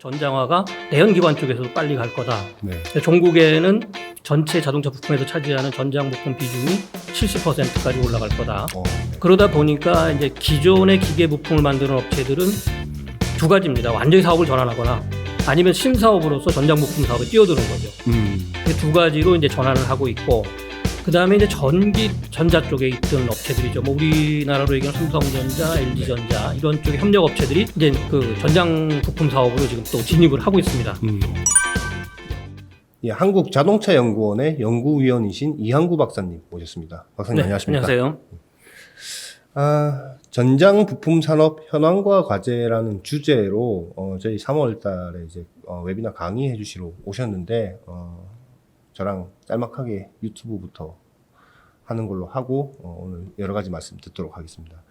전장화가 내연기관 쪽에서도 빨리 갈 거다. 네. 종국에는 전체 자동차 부품에서 차지하는 전장 부품 비중이 70%까지 올라갈 거다. 어, 그러다 보니까 이제 기존의 기계 부품을 만드는 업체들은 두 가지입니다. 완전히 사업을 전환하거나 아니면 신사업으로서 전장 부품 사업에 뛰어드는 거죠. 음, 이두 가지로 이제 전환을 하고 있고 그 다음에 이제 전기 전자 쪽에 있던 업체들이죠. 뭐 우리나라로 얘기하는 삼성전자, LG전자 이런 쪽의 협력 업체들이 이제 그 전장 부품 사업으로 지금 또 진입을 하고 있습니다. 음. 예, 한국자동차연구원의 연구위원이신 이항구 박사님 모셨습니다. 박사님 네, 안녕하십니까? 안녕하세요. 아, 전장 부품 산업 현황과 과제라는 주제로 어, 저희 3월 달에 이제 어, 웨비나 강의해 주시러 오셨는데 어, 저랑 짤막하게 유튜브부터 하는 걸로 하고 어, 오늘 여러 가지 말씀 듣도록 하겠습니다.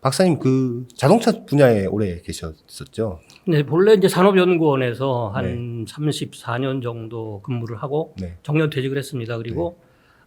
박사님 그 자동차 분야에 오래 계셨었죠? 네, 본래 이제 산업연구원에서 한 34년 정도 근무를 하고 네. 정년 퇴직을 했습니다. 그리고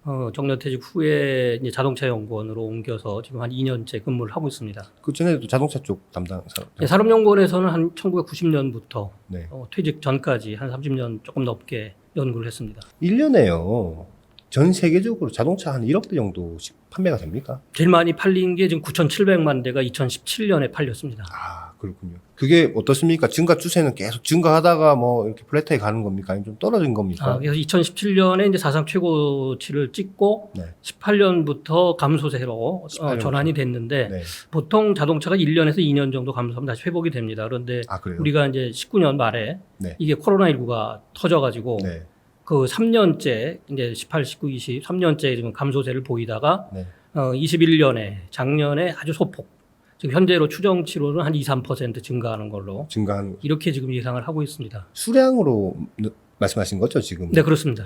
어, 정년 퇴직 후에 이제 자동차 연구원으로 옮겨서 지금 한 2년째 근무를 하고 있습니다. 그 전에도 자동차 쪽 담당 사람. 네, 산업연구원에서는 한 1990년부터 네. 어, 퇴직 전까지 한 30년 조금 넘게 연구를 했습니다. 1년에요. 전 세계적으로 자동차 한 1억 대 정도씩 판매가 됩니까? 제일 많이 팔린 게 지금 9,700만 대가 2017년에 팔렸습니다. 아, 그렇군요. 그게 어떻습니까? 증가 추세는 계속 증가하다가 뭐 이렇게 플래트에 가는 겁니까? 아니면 좀 떨어진 겁니까? 아, 그래서 2017년에 이제 사상 최고치를 찍고 네. 18년부터 감소세로 18년 어, 전환이 됐는데 네. 보통 자동차가 1년에서 2년 정도 감소하면 다시 회복이 됩니다. 그런데 아? 우리가 이제 19년 말에 네. 이게 코로나19가 터져가지고 네. 그 3년째 이제 18, 19, 20, 3년째 지금 감소세를 보이다가 네. 어, 21년에 작년에 아주 소폭 지금 현재로 추정치로는 한 2, 3% 증가하는 걸로 증가한 이렇게 지금 예상을 하고 있습니다. 수량으로 느- 말씀하신 거죠, 지금? 네, 그렇습니다.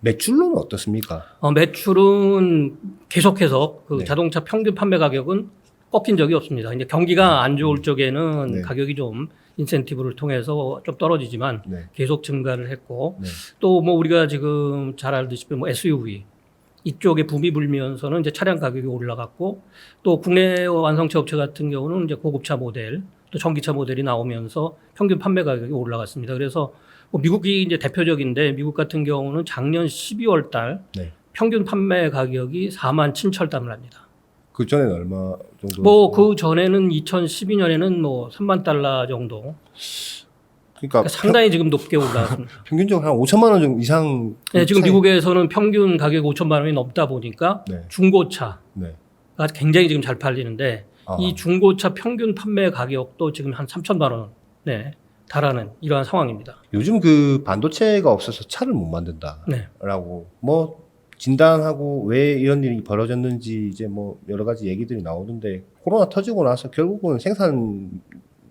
매출로는 어떻습니까? 어, 매출은 계속해서 그 네. 자동차 평균 판매 가격은 꺾인 적이 없습니다. 이제 경기가 안 좋을 적에는 네. 가격이 좀 인센티브를 통해서 좀 떨어지지만 네. 계속 증가를 했고 네. 또뭐 우리가 지금 잘 알다시피 뭐 SUV 이쪽에 붐이 불면서는 이제 차량 가격이 올라갔고 또 국내 완성차 업체 같은 경우는 이제 고급차 모델 또 전기차 모델이 나오면서 평균 판매 가격이 올라갔습니다. 그래서 뭐 미국이 이제 대표적인데 미국 같은 경우는 작년 12월 달 네. 평균 판매 가격이 4만 7천 달러를 합니다. 그 전에는 얼마 정도? 뭐 그 전에는 2012년에는 뭐 3만 달러 정도 그러니까 그러니까 상당히 지금 높게 올라왔습니다. 평, 균적으로 한 5천만 원 정도 이상 네, 지금 차이- 미국에서는 평균 가격 5천만 원이 넘다 보니까 네. 중고차가 네. 굉장히 지금 잘 팔리는데 아, 이 중고차 평균 판매 가격도 지금 한 3천만 원에 달하는 이러한 상황입니다. 요즘 그 반도체가 없어서 차를 못 만든다. 네. 라고 뭐 진단하고 왜 이런 일이 벌어졌는지 이제 뭐 여러 가지 얘기들이 나오는데 코로나 터지고 나서 결국은 생산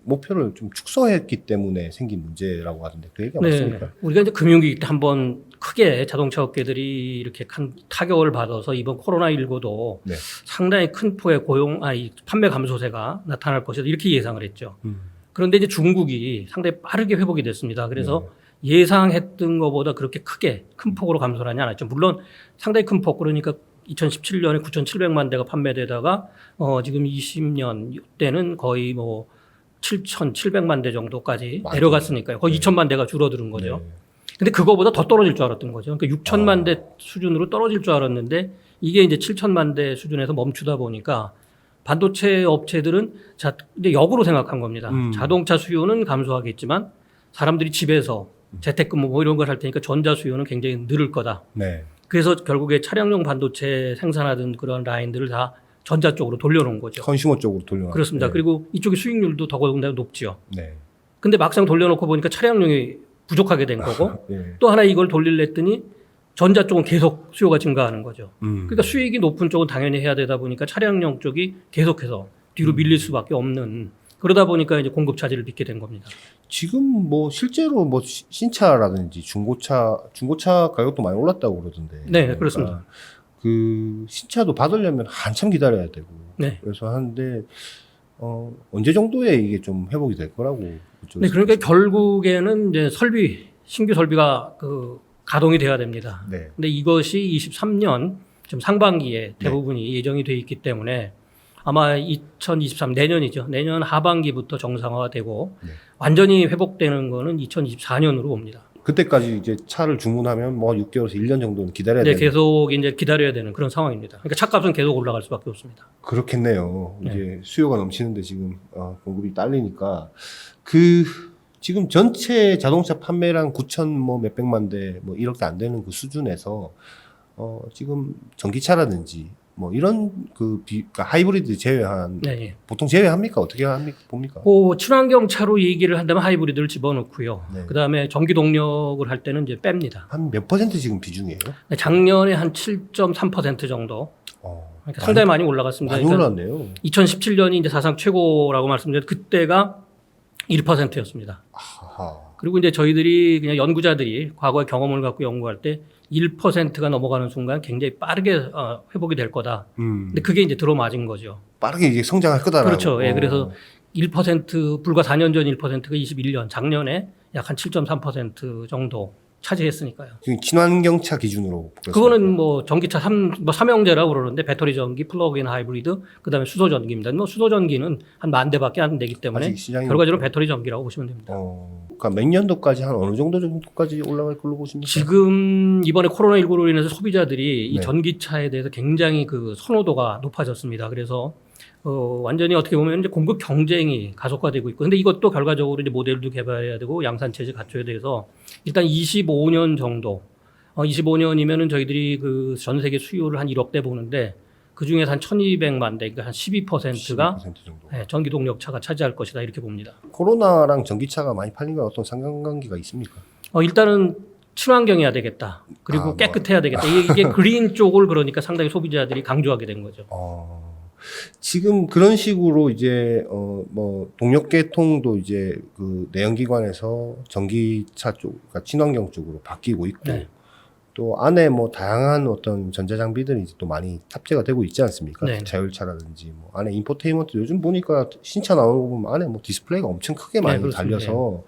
목표를 좀 축소했기 때문에 생긴 문제라고 하던데 그 얘기가 네. 맞습니까? 우리가 이제 금융위기 때 한번 크게 자동차 업계들이 이렇게 큰 타격을 받아서 이번 코로나 19도 네. 상당히 큰 폭의 고용, 아니, 판매 감소세가 나타날 것이다. 이렇게 예상을 했죠. 음. 그런데 이제 중국이 상당히 빠르게 회복이 됐습니다. 그래서 네. 예상했던 것보다 그렇게 크게 큰 폭으로 감소를 하지 않았죠. 물론 상당히 큰 폭, 그러니까 2017년에 9,700만 대가 판매되다가 어, 지금 20년 때는 거의 뭐 7,700만 대 정도까지 많이 내려갔으니까요. 거의 네. 2천만 대가 줄어드는 거죠. 네. 근데 그거보다 더 떨어질 줄 알았던 거죠. 그러니까 6천만 아. 대 수준으로 떨어질 줄 알았는데 이게 이제 7천만 대 수준에서 멈추다 보니까 반도체 업체들은 자, 근데 역으로 생각한 겁니다. 음. 자동차 수요는 감소하겠지만 사람들이 집에서 음. 재택근무 뭐 이런 걸 할 테니까 전자 수요는 굉장히 늘을 거다. 네. 그래서 결국에 차량용 반도체 생산하던 그런 라인들을 다 전자 쪽으로 돌려놓은 거죠. 컨슈머 쪽으로 돌려 그렇습니다. 그리고 이쪽의 수익률도 더더군다나 높지요. 네. 근데 막상 돌려놓고 보니까 차량용이 부족하게 된 거고 네. 또 하나 이걸 돌릴랬더니 전자 쪽은 계속 수요가 증가하는 거죠. 음. 그러니까 수익이 높은 쪽은 당연히 해야 되다 보니까 차량용 쪽이 계속해서 뒤로 음. 밀릴 수밖에 없는 그러다 보니까 이제 공급 차질을 빚게 된 겁니다. 지금 뭐 실제로 뭐 시- 신차라든지 중고차 중고차 가격도 많이 올랐다고 그러던데. 네, 그렇습니다. 그 신차도 받으려면 한참 기다려야 되고. 네. 그래서 하는데 어 언제 정도에 이게 좀 회복이 될 거라고 네, 그러니까 결국에는 이제 설비 신규 설비가 그 가동이 돼야 됩니다. 네. 근데 이것이 23년 지금 상반기에 대부분이 예정이 돼 있기 때문에 아마 2023 내년이죠. 내년 하반기부터 정상화되고 네. 완전히 회복되는 거는 2024년으로 봅니다. 그때까지 이제 차를 주문하면 뭐 6개월에서 1년 정도는 기다려야 네, 되는 계속 이제 기다려야 되는 그런 상황입니다. 그러니까 차값은 계속 올라갈 수밖에 없습니다. 그렇겠네요. 네. 이제 수요가 넘치는데 지금 어, 공급이 딸리니까 그 지금 전체 자동차 판매량 9천 뭐 몇백만 대뭐 이렇게 안 되는 그 수준에서 어 지금 전기차라든지 뭐 이런 그 비, 그러니까 하이브리드 제외한 네, 예. 보통 제외합니까 어떻게 합니까 봅니까? 그 친환경 차로 얘기를 한다면 하이브리드를 집어넣고요. 네. 그다음에 전기 동력을 할 때는 이제 뺍니다. 한 몇 퍼센트 지금 비중이에요? 작년에 한 7.3% 정도. 어, 그러니까 상당히 많이 올라갔습니다. 많이 그러니까 올랐네요. 2017년이 이제 사상 최고라고 말씀드렸는데 그때가 1%였습니다. 하하. 그리고 이제 저희들이 그냥 연구자들이 과거의 경험을 갖고 연구할 때 1%가 넘어가는 순간 굉장히 빠르게 어, 회복이 될 거다. 음, 근데 그게 이제 들어맞은 거죠. 빠르게 이제 성장할 거다라고. 그렇죠. 예, 어. 그래서 1% 불과 4년 전 1%가 21년 작년에 약 한 7.3% 정도 차지했으니까요. 지금 친환경차 기준으로 보겠습니다. 그거는 뭐 전기차 삼, 뭐 삼형제라고 그러는데 배터리 전기, 플러그인 하이브리드, 그다음에 수소 전기입니다. 뭐 수소 전기는 한 만 대밖에 안 되기 때문에 아직 시장이 결과적으로 배터리 전기라고 보시면 됩니다. 어, 그러니까 몇 년도까지 한 어느 정도 정도까지 올라갈 걸로 보십니까? 지금 이번에 코로나 19로 인해서 소비자들이 이 네. 전기차에 대해서 굉장히 그 선호도가 높아졌습니다. 그래서 어, 완전히 어떻게 보면 이제 공급 경쟁이 가속화되고 있고, 근데 이것도 결과적으로 이제 모델도 개발해야 되고 양산 체제 갖춰야 돼서 일단 25년 정도, 어, 25년이면은 저희들이 그 전 세계 수요를 한 1억 대 보는데 그 중에서 한 1,200만 대, 그러니까 한 12%가 12% 정도. 네, 전기 동력차가 차지할 것이다 이렇게 봅니다. 코로나랑 전기차가 많이 팔린 건 어떤 상관관계가 있습니까? 어, 일단은 친환경해야 되겠다. 그리고 아, 뭐. 깨끗해야 되겠다. 이게, 이게 그린 쪽을 그러니까 상당히 소비자들이 강조하게 된 거죠. 어, 지금 그런 식으로 이제 어 뭐 동력계통도 이제 그 내연기관에서 전기차 쪽, 그러니까 친환경 쪽으로 바뀌고 있고 네. 또 안에 뭐 다양한 어떤 전자 장비들이 이제 또 많이 탑재가 되고 있지 않습니까? 네. 자율차라든지 뭐 안에 인포테인먼트 요즘 보니까 신차 나오는 거 보면 안에 뭐 디스플레이가 엄청 크게 많이 네. 달려서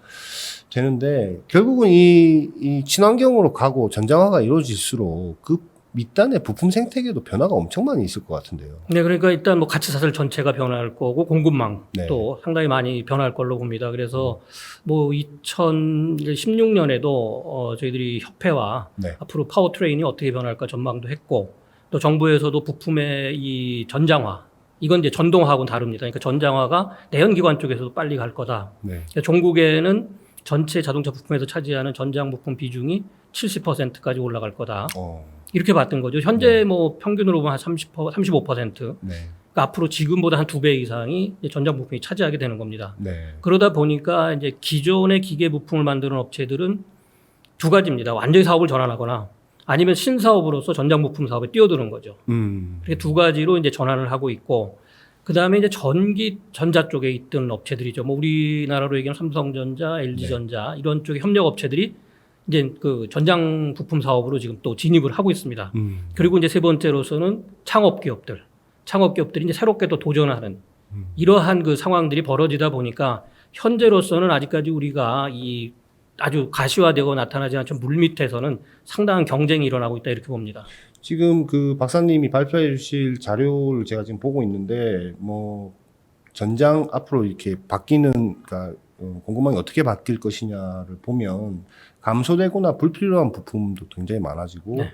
되는데 결국은 이, 이 친환경으로 가고 전장화가 이루어질수록 그 밑단의 부품 생태계도 변화가 엄청 많이 있을 것 같은데요. 네, 그러니까 일단 뭐 가치 사슬 전체가 변할 거고 공급망도 네. 상당히 많이 변할 걸로 봅니다. 그래서 뭐 2016년에도 어, 저희들이 협회와 네. 앞으로 파워트레인이 어떻게 변할까 전망도 했고 또 정부에서도 부품의 이 전장화 이건 이제 전동화하고는 다릅니다. 그러니까 전장화가 내연기관 쪽에서도 빨리 갈 거다. 네. 그러니까 종국에는 전체 자동차 부품에서 차지하는 전장 부품 비중이 70%까지 올라갈 거다. 어, 이렇게 봤던 거죠. 현재 뭐 평균으로 보면 한 30%, 35%. 그러니까 네. 앞으로 지금보다 한 두 배 이상이 이제 전장 부품이 차지하게 되는 겁니다. 네. 그러다 보니까 이제 기존의 기계 부품을 만드는 업체들은 두 가지입니다. 완전히 사업을 전환하거나 아니면 신사업으로서 전장 부품 사업에 뛰어드는 거죠. 음. 이렇게 두 가지로 이제 전환을 하고 있고 그 다음에 이제 전기 전자 쪽에 있던 업체들이죠. 뭐 우리나라로 얘기하면 삼성전자, LG전자 이런 쪽의 협력 업체들이 이제 그 전장 부품 사업으로 지금 또 진입을 하고 있습니다. 음. 그리고 이제 세 번째로서는 창업 기업들, 창업 기업들이 이제 새롭게 또 도전하는 음. 이러한 그 상황들이 벌어지다 보니까 현재로서는 아직까지 우리가 이 아주 가시화되고 나타나지 않죠 물밑에서는 상당한 경쟁이 일어나고 있다 이렇게 봅니다. 지금 그 박사님이 발표해 주실 자료를 제가 지금 보고 있는데 뭐 전장 앞으로 이렇게 바뀌는 그러니까 어, 공급망이 어떻게 바뀔 것이냐를 보면 감소되거나 불필요한 부품도 굉장히 많아지고 네.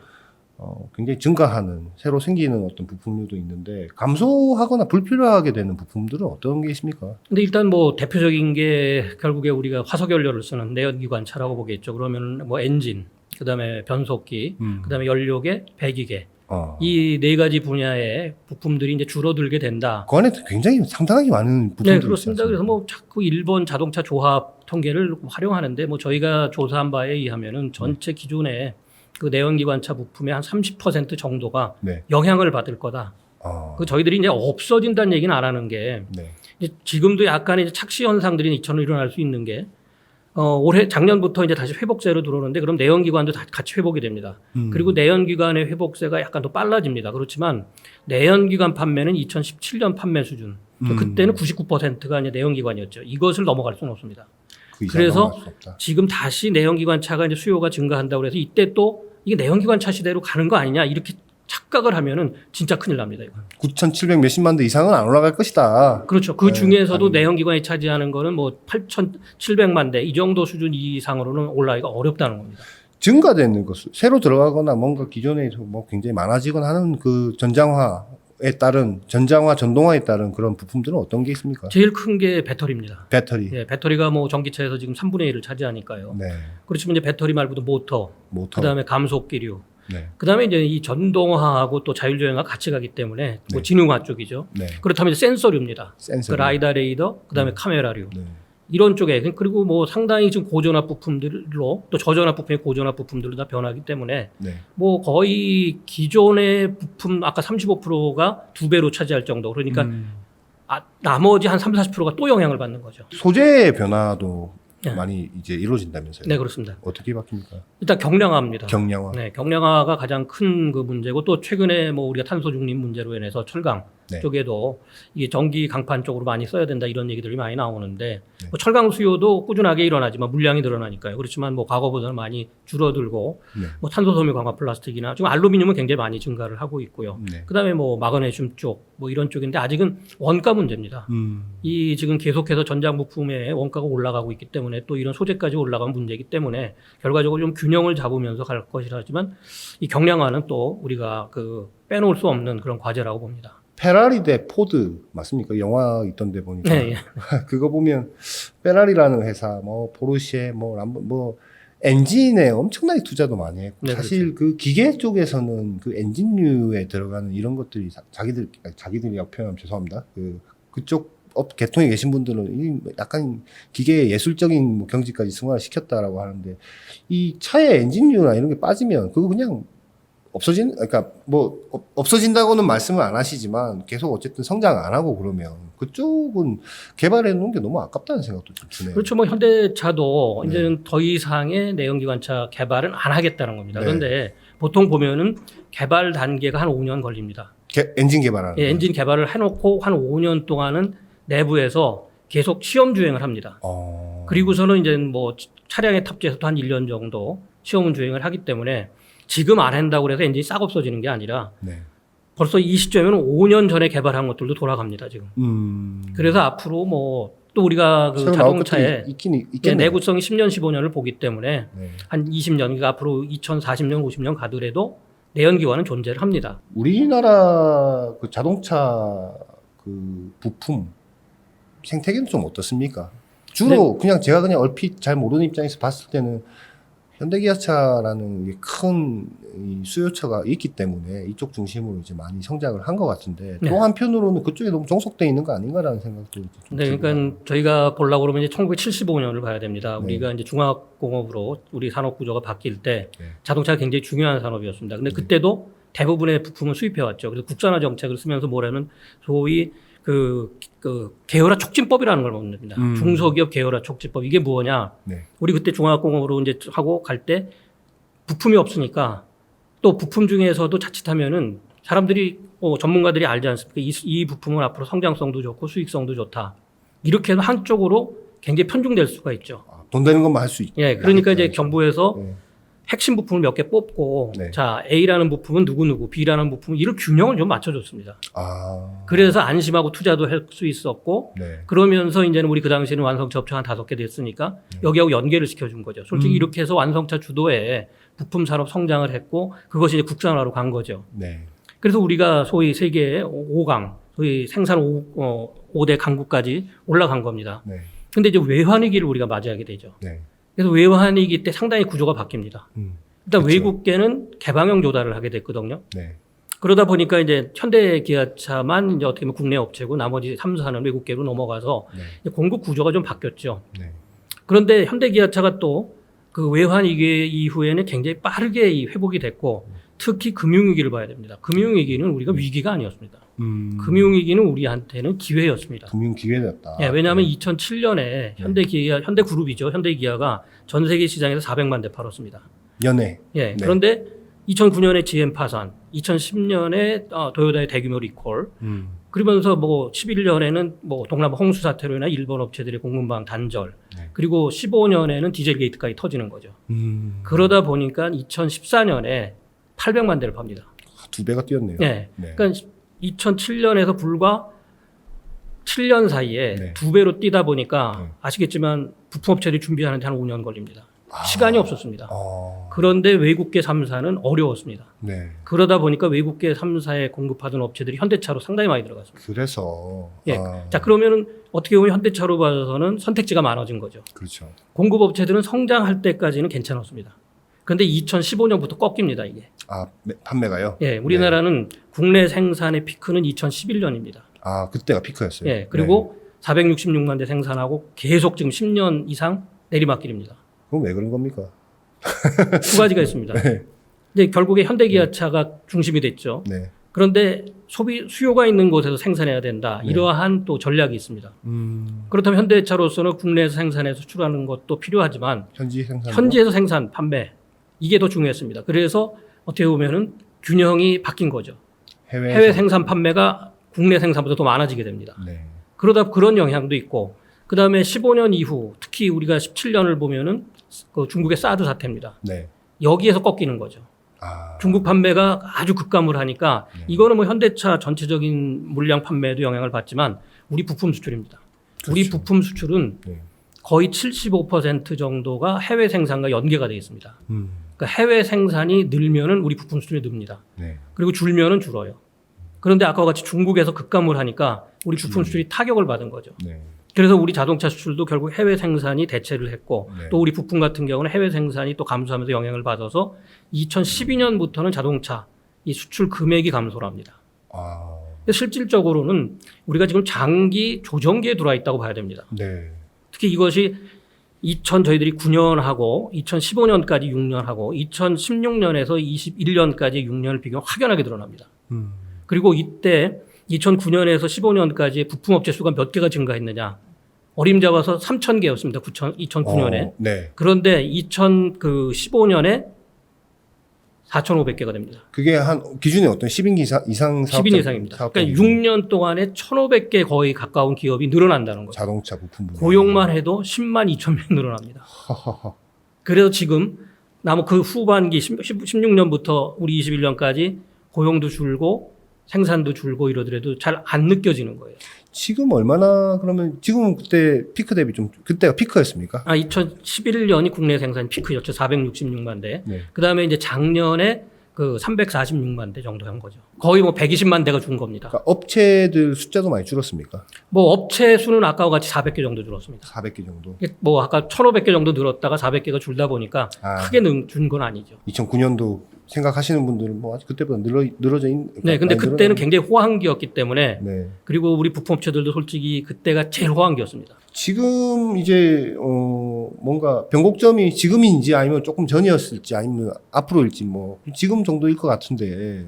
어, 굉장히 증가하는 새로 생기는 어떤 부품류도 있는데 감소하거나 불필요하게 되는 부품들은 어떤 게 있습니까? 근데 일단 뭐 대표적인 게 결국에 우리가 화석 연료를 쓰는 내연기관차라고 보겠죠. 그러면 뭐 엔진, 그다음에 변속기, 그다음에 연료계, 배기계 어. 이 네 가지 분야의 부품들이 이제 줄어들게 된다. 그 안에 굉장히 상당하게 많은 부품들이 네, 있지 그렇습니다. 않습니까? 그래서 뭐 자꾸 일본 자동차 조합 통계를 활용하는데 뭐 저희가 조사한 바에 의하면은 전체 기존의 그 내연기관차 부품의 한 30% 정도가 네. 영향을 받을 거다. 어. 그 저희들이 이제 없어진다는 얘기는 안 하는 게 네. 이제 지금도 약간의 이제 착시 현상들이 이처럼 일어날 수 있는 게 어, 올해 작년부터 이제 다시 회복세로 들어오는데 그럼 내연기관도 다 같이 회복이 됩니다. 음. 그리고 내연기관의 회복세가 약간 더 빨라집니다. 그렇지만 내연기관 판매는 2017년 판매 수준. 음. 그때는 99%가 이제 내연기관이었죠. 이것을 넘어갈 수는 없습니다. 그 그래서. 지금 다시 내연기관 차가 이제 수요가 증가한다고 해서 이때 또 이게 내연기관 차 시대로 가는 거 아니냐 이렇게 착각을 하면은 진짜 큰일 납니다. 이거. 9,700 몇십만 대 이상은 안 올라갈 것이다. 그렇죠. 그 네, 중에서도 아니- 내연기관이 차지하는 거는 뭐 8,700만 대 이 정도 수준 이상으로는 올라가기가 어렵다는 겁니다. 증가되는 것, 새로 들어가거나 뭔가 기존에 뭐 굉장히 많아지거나 하는 그 전장화에 따른 전장화 전동화에 따른 그런 부품들은 어떤 게 있습니까? 제일 큰 게 배터리입니다. 배터리. 예, 배터리가 뭐 전기차에서 지금 3분의 1을 차지하니까요. 네. 그렇지만 이제 배터리 말고도 모터, 모터. 그다음에 감속 기류, 네. 그다음에 이제 이 전동화하고 또 자율주행과 같이 가기 때문에 뭐 네. 지능화 쪽이죠. 네. 그렇다면 이제 센서류입니다. 센서. 그 라이다 레이더, 그다음에 네. 카메라류 네. 이런 쪽에 그리고 뭐 상당히 지금 고전압 부품들로 또 저전압 부품의 고전압 부품들로 다 변하기 때문에 네. 뭐 거의 기존의 부품 아까 35%가 두 배로 차지할 정도 그러니까 음. 아, 나머지 한 3, 40%가 또 영향을 받는 거죠. 소재의 변화도 네. 많이 이제 이루어진다면서요? 네 그렇습니다. 어떻게 바뀝니까? 일단 경량화입니다. 경량화. 네, 경량화가 가장 큰 그 문제고 또 최근에 뭐 우리가 탄소 중립 문제로 인해서 철강 네. 쪽에도 이게 전기 강판 쪽으로 많이 써야 된다 이런 얘기들이 많이 나오는데 네. 뭐 철강 수요도 꾸준하게 일어나지만 물량이 늘어나니까요. 그렇지만 뭐 과거보다는 많이 줄어들고 네. 뭐 탄소 섬유 강화 플라스틱이나 지금 알루미늄은 굉장히 많이 증가를 하고 있고요. 네. 그다음에 뭐 마그네슘 쪽 뭐 이런 쪽인데 아직은 원가 문제입니다. 음. 이 지금 계속해서 전장 부품의 원가가 올라가고 있기 때문에 또 이런 소재까지 올라간 문제이기 때문에 결과적으로 좀 균형을 잡으면서 갈 것이라지만 이 경량화는 또 우리가 그 빼놓을 수 없는 그런 과제라고 봅니다. 페라리 대 포드 맞습니까? 영화 있던데 보니까 네, 예. 그거 보면 페라리라는 회사, 뭐 포르쉐, 뭐 람보, 뭐 엔진에 엄청나게 투자도 많이 했고 네, 사실 그 기계 쪽에서는 그 엔진류에 들어가는 이런 것들이 자- 아니, 자기들이라고 표현하면 죄송합니다. 그 그쪽 업 계통에 계신 분들은 이 약간 기계의 예술적인 뭐 경지까지 승화를 시켰다라고 하는데 이 차의 엔진류나 이런 게 빠지면 그거 그냥 없어진 그러니까 뭐 없- 없어진다고는 말씀을 안 하시지만 계속 어쨌든 성장 안 하고 그러면 그쪽은 개발해 놓은 게 너무 아깝다는 생각도 좀 드네요. 그렇죠. 뭐 현대차도 네. 이제는 더 이상의 내연기관차 개발은 안 하겠다는 겁니다. 네. 그런데 보통 보면은 개발 단계가 한 5년 걸립니다. 개- 엔진 개발하는 예, 거. 엔진 개발을 해놓고 한 5년 동안은 내부에서 계속 시험 주행을 합니다. 어. 그리고서는 이제 뭐 차량에 탑재해서도 한 1년 정도 시험 주행을 하기 때문에 지금 안 한다고 해서 엔진이 싹 없어지는 게 아니라 네. 벌써 이 시점에는 5년 전에 개발한 것들도 돌아갑니다 지금. 음. 그래서 앞으로 뭐 또 우리가 그 자동차에 있긴 예. 내구성이 10년 15년을 보기 때문에 네. 한 20년 그러니까 앞으로 2040년 50년 가더라도 내연기관은 존재를 합니다. 우리나라 그 자동차 그 부품 생태계는 좀 어떻습니까? 주로 그냥 제가 그냥 얼핏 잘 모르는 입장에서 봤을 때는 현대기아차라는 이큰이 수요처가 있기 때문에 이쪽 중심으로 이제 많이 성장을 한 것 같은데 네. 또 한편으로는 그쪽에 너무 종속돼 있는 거 아닌가라는 생각도 좀 네. 그러니까 저희가 보려고 그러면 이제 1975년을 봐야 됩니다. 네. 우리가 이제 중화공업으로 우리 산업 구조가 바뀔 때 네. 자동차가 굉장히 중요한 산업이었습니다. 근데 그때도 대부분의 부품을 수입해 왔죠. 그래서 국산화 정책을 쓰면서 뭐라는 소위 그, 그 계열화 촉진법이라는 걸 만듭니다. 음. 중소기업 계열화 촉진법 이게 뭐냐? 네. 우리 그때 중화공업으로 이제 하고 갈 때 부품이 없으니까 또 부품 중에서도 자칫하면은 사람들이 어, 전문가들이 알지 않습니까? 이, 이 부품은 앞으로 성장성도 좋고 수익성도 좋다. 이렇게 해서 한쪽으로 굉장히 편중될 수가 있죠. 아, 돈 되는 것만 할수 있. 예, 그러니까 이제 정부에서 네. 핵심 부품을 몇 개 뽑고 네. 자 A라는 부품은 누구 누구, B라는 부품은 이런 균형을 좀 맞춰줬습니다. 아. 그래서 안심하고 투자도 할 수 있었고 네. 그러면서 이제는 우리 그 당시에는 완성차 업체가 한 다섯 개 됐으니까 여기하고 연계를 시켜준 거죠. 솔직히 음. 이렇게 해서 완성차 주도에 부품 산업 성장을 했고 그것이 이제 국산화로 간 거죠. 네. 그래서 우리가 소위 세계 5강, 소위 생산 5, 어, 5대 강국까지 올라간 겁니다. 네. 근데 이제 외환위기를 우리가 맞이하게 되죠. 네. 그래서 외환위기 때 상당히 구조가 바뀝니다. 음. 일단 그렇죠. 외국계는 개방형 조달을 하게 됐거든요. 네. 그러다 보니까 이제 현대 기아차만 이제 어떻게 보면 국내 업체고 나머지 3사는 외국계로 넘어가서 네. 공급 구조가 좀 바뀌었죠. 네. 그런데 현대 기아차가 또 그 외환 위기 이후에는 굉장히 빠르게 이 회복이 됐고 특히 금융위기를 봐야 됩니다. 금융위기는 우리가 위기가 아니었습니다. 음. 금융위기는 우리한테는 기회였습니다. 금융 기회였다. 예, 왜냐하면 네. 2007년에 현대 기아, 현대 그룹이죠. 현대 기아가 전 세계 시장에서 400만 대 팔았습니다. 연애. 예. 네. 그런데 2009년에 GM 파산, 2010년에 어, 도요타의 대규모 리콜, 음. 그러면서 뭐 11년에는 뭐 동남아 홍수 사태로 인한 일본 업체들의 공급망 단절, 네. 그리고 15년에는 디젤 게이트까지 터지는 거죠. 음. 그러다 보니까 2014년에 800만 대를 팝니다. 두 배가 뛰었네요. 예. 네. 그러니까 2007년에서 불과 7년 사이에 네. 두 배로 뛰다 보니까 네. 아시겠지만 부품업체들이 준비하는데 한 5년 걸립니다. 아. 시간이 없었습니다. 아, 그런데 외국계 3사는 어려웠습니다. 네. 그러다 보니까 외국계 3사에 공급하던 업체들이 현대차로 상당히 많이 들어갔습니다. 그래서 예. 아, 자, 그러면은 어떻게 보면 현대차로 봐서는 선택지가 많아진 거죠. 그렇죠. 공급업체들은 성장할 때까지는 괜찮았습니다. 근데 2015년부터 꺾입니다, 이게. 아 매- 판매가요? 예, 우리나라는 국내 생산의 피크는 2011년입니다. 아 그때가 피크였어요. 예, 그리고 466만 대 생산하고 계속 지금 10년 이상 내리막길입니다. 네. 그럼 왜 그런 겁니까? 두 가지가 있습니다. 네. 근데 결국에 현대기아차가 중심이 됐죠. 네. 그런데 소비 수요가 있는 곳에서 생산해야 된다. 네. 이러한 또 전략이 있습니다. 음, 그렇다면 현대차로서는 국내에서 생산해서 수출하는 것도 필요하지만 현지 생산. 현지에서 생산, 판매 이게 더 중요했습니다. 그래서 어떻게 보면은 균형이 바뀐 거죠. 해외 해외 생산 판매가 국내 생산보다 더 많아지게 됩니다. 네. 그러다 그런 영향도 있고 그 다음에 15년 이후 특히 우리가 17년을 보면은 그 중국의 사드 사태입니다. 네. 여기에서 꺾이는 거죠. 아 중국 판매가 아주 급감을 하니까 네. 이거는 뭐 현대차 전체적인 물량 판매에도 영향을 받지만 우리 부품 수출입니다. 우리 그렇죠. 부품 수출은 네. 거의 75% 정도가 해외 생산과 연계가 되어 있습니다. 음, 그러니까 해외 생산이 늘면은 우리 부품 수출이 늡니다. 네. 그리고 줄면은 줄어요. 그런데 아까와 같이 중국에서 급감을 하니까 우리 부품 수출이 타격을 받은 거죠. 네. 그래서 우리 자동차 수출도 결국 해외 생산이 대체를 했고 네. 또 우리 부품 같은 경우는 해외 생산이 또 감소하면서 영향을 받아서 2012년부터는 자동차 이 수출 금액이 감소를 합니다. 아 실질적으로는 우리가 지금 장기 조정기에 들어와 있다고 봐야 됩니다. 네. 특히 이것이 2000 저희들이 9년하고 2015년까지 6년하고 2016년에서 21년까지 6년을 비교하면 확연하게 드러납니다. 음, 그리고 이때 2009년에서 15년까지 부품업체 수가 몇 개가 증가했느냐? 어림잡아서 3,000개였습니다. 2009년에. 어, 네. 그런데 2015년에 4,500개가 됩니다. 그게 한 기준이 어떤 10인 이상 이상 사업 10인 이상입니다. 그러니까 6년 동안에 1,500개 거의 가까운 기업이 늘어난다는 거죠. 자동차 부품 분야. 고용만 해도 10만 2천 명 늘어납니다. 그래서 지금 나무 그 후반기 16년부터 우리 21년까지 고용도 줄고 생산도 줄고 이러더라도 잘 안 느껴지는 거예요. 지금 얼마나 그러면 지금은 그때 피크 대비 좀 그때가 피크였습니까? 아, 2011년이 국내 생산 피크였죠. 466만 대. 네. 그 다음에 이제 작년에 그 346만 대 정도 한 거죠. 거의 뭐 120만 대가 준 겁니다. 그러니까 업체들 숫자도 많이 줄었습니까? 뭐 업체 수는 아까와 같이 400개 정도 줄었습니다. 400개 정도. 이게 뭐 아까 1,500개 정도 늘었다가 400개가 줄다 보니까 아. 크게 준건 아니죠. 2009년도 생각하시는 분들은 뭐 아직 그때보다 늘어 늘어져 있. 네, 근데 그때는. 굉장히 호황기였기 때문에 네. 그리고 우리 부품업체들도 솔직히 그때가 제일 호황기였습니다. 지금 이제 어 뭔가 변곡점이 지금인지 아니면 조금 전이었을지 아니면 앞으로일지 뭐 지금 정도일 것 같은데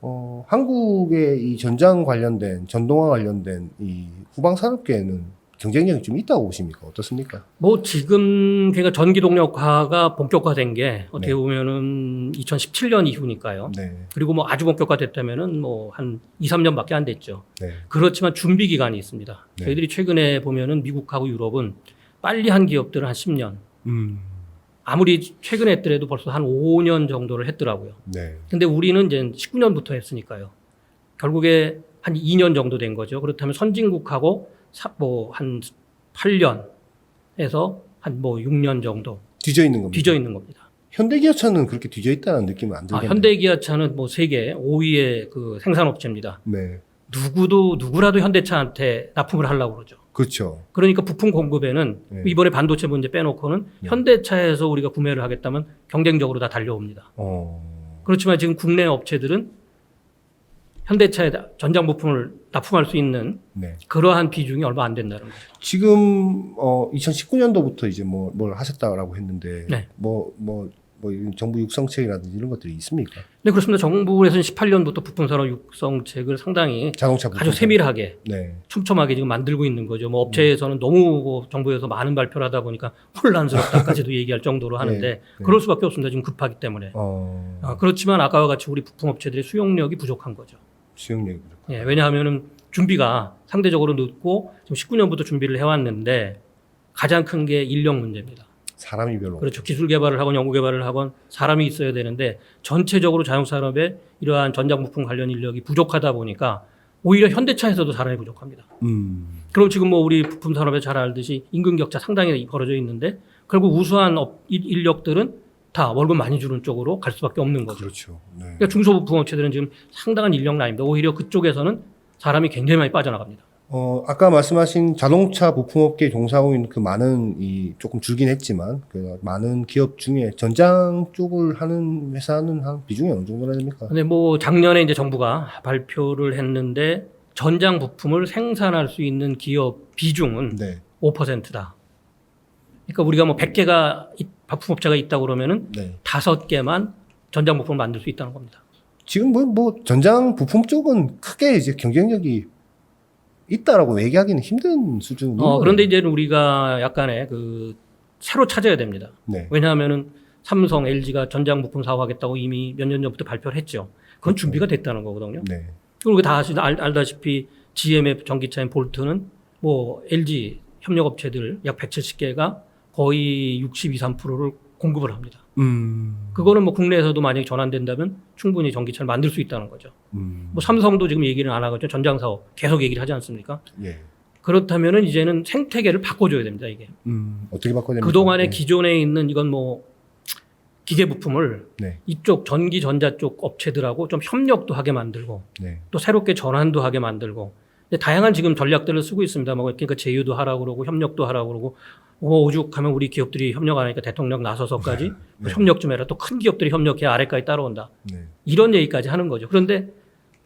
어 한국의 이 전장 관련된 전동화 관련된 이 후방 산업계에는 경쟁력이 좀 있다고 보십니까 어떻습니까? 뭐 지금 그러니까 전기 동력화가 본격화된 게 어떻게 네. 보면은 2017년 이후니까요. 네, 그리고 뭐 아주 본격화됐다면은 뭐 한 2, 3년밖에 안 됐죠. 네, 그렇지만 준비 기간이 있습니다. 네. 저희들이 최근에 보면은 미국하고 유럽은 빨리 한 기업들은 한 10년. 음, 아무리 최근에 했더라도 벌써 한 5년 정도를 했더라고요. 네, 근데 우리는 이제 19년부터 했으니까요. 결국에 한 2년 정도 된 거죠. 그렇다면 선진국하고 뭐한 8년에서 한 뭐 6년 정도 뒤져 있는 겁니다. 뒤져 있는 겁니다. 현대기아차는 그렇게 뒤져 있다는 느낌은 안 아, 들던데. 현대기아차는 뭐 세계 5위의 그 생산업체입니다. 네, 누구도 누구라도 현대차한테 납품을 하려고 그러죠. 그렇죠. 그러니까 부품 공급에는 네. 이번에 반도체 문제 빼놓고는 네. 현대차에서 우리가 구매를 하겠다면 경쟁적으로 다 달려옵니다. 어, 그렇지만 지금 국내 업체들은 현대차에 전장 부품을 납품할 수 있는 네. 그러한 비중이 얼마 안 된다는 거죠. 지금 어 2019년도부터 이제 뭐 뭘 하셨다라고 했는데 네. 뭐뭐뭐 이런 정부 육성책이라든지 이런 것들이 있습니까? 네, 그렇습니다. 정부에서는 18년부터 부품산업 육성책을 상당히 자동차 아주 부품. 세밀하게 네. 촘촘하게 지금 만들고 있는 거죠. 뭐 업체에서는 너무 뭐 정부에서 많은 발표를 하다 보니까 혼란스럽다까지도 얘기할 정도로 하는데 네, 네. 그럴 수밖에 없습니다. 지금 급하기 때문에. 어. 아, 그렇지만 아까와 같이 우리 부품 업체들의 수용력이 부족한 거죠. 수용력이 부족. 예, 왜냐하면은 준비가 상대적으로 늦고 지금 19년부터 준비를 해왔는데 가장 큰 게 인력 문제입니다. 사람이 별로. 그렇죠. 기술 개발을 하건 연구 개발을 하건 사람이 있어야 되는데 전체적으로 자동차 산업에 이러한 전장 부품 관련 인력이 부족하다 보니까 오히려 현대차에서도 사람이 부족합니다. 음. 그럼 지금 뭐 우리 부품 산업에 잘 알듯이 임금 격차 상당히 벌어져 있는데 결국 우수한 업- 인- 인력들은 다 월급 많이 주는 쪽으로 갈 수밖에 없는 거죠. 그렇죠. 네. 그러니까 중소부품업체들은 지금 상당한 인력 라인입니다. 오히려 그쪽에서는 사람이 굉장히 많이 빠져나갑니다. 어, 아까 말씀하신 자동차 부품업계에 종사하고 있는 그 많은 이 조금 줄긴 했지만 그 많은 기업 중에 전장 쪽을 하는 회사는 한 비중이 어느 정도나 됩니까? 근데 뭐 작년에 이제 정부가 발표를 했는데 전장 부품을 생산할 수 있는 기업 비중은 네. 5%다. 그러니까 우리가 뭐 100개가 부품업체가 있다고 그러면은 네. 다섯 개만 전장 부품을 만들 수 있다는 겁니다. 지금 뭐, 뭐 전장 부품 쪽은 크게 이제 경쟁력이 있다라고 얘기하기는 힘든 수준. 어, 그런데 이제는 우리가 약간의 그 새로 찾아야 됩니다. 네. 왜냐하면은 삼성, LG가 전장 부품 사업하겠다고 이미 몇 년 전부터 발표를 했죠. 그건 그렇죠. 준비가 됐다는 거거든요. 네. 그리고 다 아시, 알, 알다시피 GM의 전기차인 볼트는 뭐 LG 협력업체들 약 170개가 거의 62, 3%를 공급을 합니다. 음. 그거는 뭐 국내에서도 만약에 전환된다면 충분히 전기차를 만들 수 있다는 거죠. 음. 뭐 삼성도 지금 얘기를 안 하거든요. 전장 사업 계속 얘기를 하지 않습니까? 예. 그렇다면은 이제는 생태계를 바꿔줘야 됩니다. 이게 음. 어떻게 바꿔야 됩니까? 그 동안에 네. 기존에 있는 이건 뭐 기계 부품을 네. 이쪽 전기 전자 쪽 업체들하고 좀 협력도 하게 만들고 네. 또 새롭게 전환도 하게 만들고 다양한 지금 전략들을 쓰고 있습니다. 뭐 그러니까 제휴도 하라고 그러고 협력도 하라고 그러고 오, 오죽하면 우리 기업들이 협력 안 하니까 대통령 나서서까지 네. 협력 좀 해라. 또 큰 기업들이 협력해 아래까지 따라온다. 네. 이런 얘기까지 하는 거죠. 그런데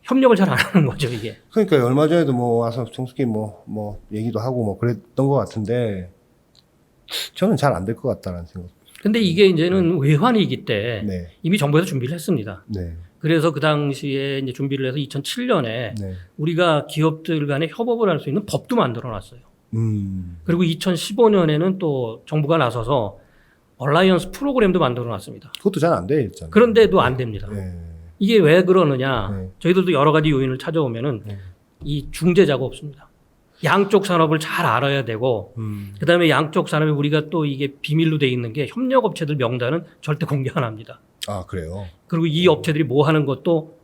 협력을 잘 안 하는 거죠, 이게. 그러니까 얼마 전에도 뭐 와서 정수기 뭐, 뭐 얘기도 하고 뭐 그랬던 것 같은데 저는 잘 안 될 것 같다는 생각. 근데 이게 이제는 외환위기 때 네. 이미 정부에서 준비를 했습니다. 네. 그래서 그 당시에 이제 준비를 해서 2007년에 네. 우리가 기업들 간에 협업을 할 수 있는 법도 만들어 놨어요. 음. 그리고 2015년에는 또 정부가 나서서 얼라이언스 프로그램도 만들어 놨습니다. 그것도 잘 안 돼 있잖아요. 그런데도 안 됩니다. 네. 이게 왜 그러느냐? 네. 저희들도 여러 가지 요인을 찾아오면은 네. 이 중재자가 없습니다. 양쪽 산업을 잘 알아야 되고 음. 그 다음에 양쪽 산업에 우리가 또 이게 비밀로 돼 있는 게 협력업체들 명단은 절대 공개 안 합니다. 아 그래요. 그리고 이 업체들이 뭐 하는 것도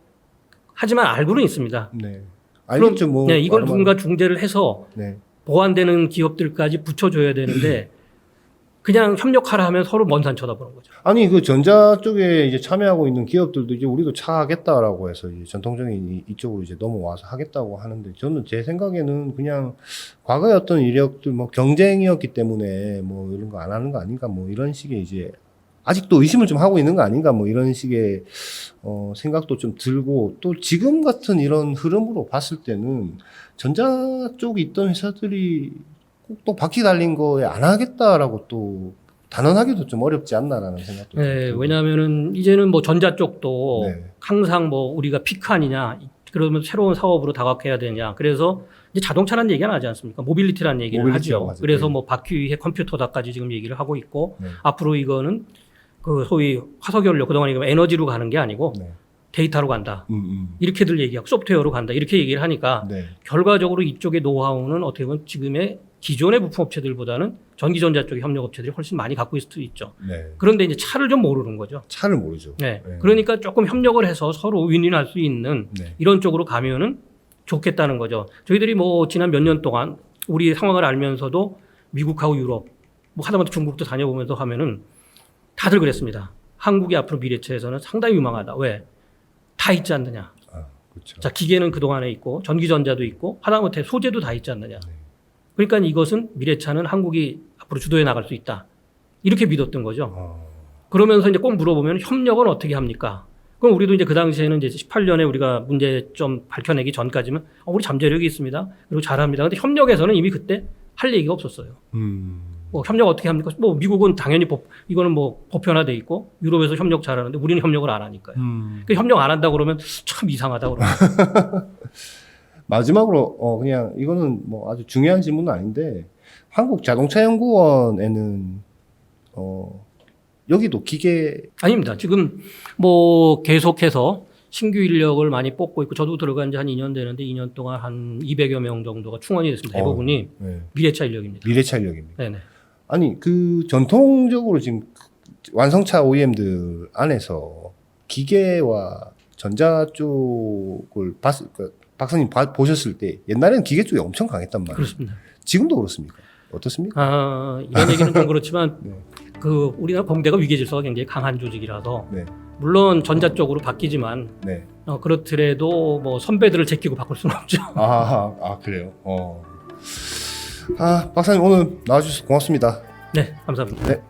하지만 알고는 있습니다. 네. 알겠죠 뭐. 네, 이걸 말하면- 누군가 중재를 해서 네. 보완되는 기업들까지 붙여줘야 되는데 그냥 협력하라 하면 서로 먼 산 쳐다보는 거죠. 아니 그 전자 쪽에 이제 참여하고 있는 기업들도 이제 우리도 차 하겠다라고 해서 이제 전통적인 이- 이쪽으로 이제 넘어와서 하겠다고 하는데 저는 제 생각에는 그냥 과거의 어떤 이력들 뭐 경쟁이었기 때문에 뭐 이런 거 안 하는 거 아닌가 뭐 이런 식의 이제 아직도 의심을 좀 하고 있는 거 아닌가 뭐 이런 식의 어 생각도 좀 들고 또 지금 같은 이런 흐름으로 봤을 때는 전자 쪽에 있던 회사들이 꼭 또 바퀴 달린 거에 안 하겠다라고 또 단언하기도 좀 어렵지 않나라는 생각도 네. 왜냐하면은 이제는 뭐 전자 쪽도 네. 항상 뭐 우리가 피크 아니냐 그러면 새로운 사업으로 다각해야 되냐 그래서 이제 자동차라는 얘기가 나지 않습니까 모빌리티라는 얘기를 모빌리티라고 하죠 하죠. 그래서 네. 뭐 바퀴 위에 컴퓨터다까지 지금 얘기를 하고 있고 네. 앞으로 이거는 그 소위 화석연료 그동안 이거 에너지로 가는 게 아니고 네. 데이터로 간다 음, 음. 이렇게들 얘기하고 소프트웨어로 간다 이렇게 얘기를 하니까 네. 결과적으로 이쪽의 노하우는 어떻게 보면 지금의 기존의 부품업체들보다는 전기전자 쪽의 협력업체들이 훨씬 많이 갖고 있을 수 있죠. 네. 그런데 이제 차를 좀 모르는 거죠. 차를 모르죠. 네. 네. 그러니까 조금 협력을 해서 서로 윈윈할 수 있는 네. 이런 쪽으로 가면은 좋겠다는 거죠. 저희들이 뭐 지난 몇 년 동안 우리 상황을 알면서도 미국하고 유럽, 뭐 하다못해 중국도 다녀보면서 하면은 다들 그랬습니다. 한국이 앞으로 미래차에서는 상당히 유망하다. 왜? 다 있지 않느냐. 아, 그렇죠. 자, 기계는 그동안에 있고, 전기전자도 있고, 하다못해 소재도 다 있지 않느냐. 네. 그러니까 이것은 미래차는 한국이 앞으로 주도해 나갈 수 있다. 이렇게 믿었던 거죠. 어, 그러면서 이제 꼭 물어보면 협력은 어떻게 합니까? 그럼 우리도 이제 그 당시에는 이제 18년에 우리가 문제점 밝혀내기 전까지는 어, 우리 잠재력이 있습니다. 그리고 잘합니다. 근데 협력에서는 이미 그때 할 얘기가 없었어요. 음. 뭐 협력 어떻게 합니까? 뭐 미국은 당연히 법, 이거는 뭐 보편화돼 있고 유럽에서 협력 잘하는데 우리는 협력을 안 하니까요. 음. 그 협력 안 한다 그러면 참 이상하다 그러면. 마지막으로 어 그냥 이거는 뭐 아주 중요한 질문은 아닌데 한국 자동차 연구원에는 어 여기도 기계 아닙니다. 지금 뭐 계속해서 신규 인력을 많이 뽑고 있고 저도 들어간 지 한 2년 되는데 2년 동안 한 200여 명 정도가 충원이 됐습니다. 어. 대부분이 네. 미래차 인력입니다. 미래차 인력입니다. 네네. 아니 그 전통적으로 지금 완성차 OEM들 안에서 기계와 전자 쪽을 봤, 그 박사님 봐- 보셨을 때 옛날에는 기계 쪽이 엄청 강했단 말이에요. 그렇습니다. 지금도 그렇습니까? 어떻습니까? 아, 이런 얘기는 좀 그렇지만 네. 그 우리나라 범대가 위계 질서가 굉장히 강한 조직이라서 네, 물론 전자 쪽으로 바뀌지만 네. 어, 그렇더라도 뭐 선배들을 제끼고 바꿀 수는 없죠. 아, 아 그래요. 어. 아 박사님 오늘 나와주셔서 고맙습니다. 네, 감사합니다. 네.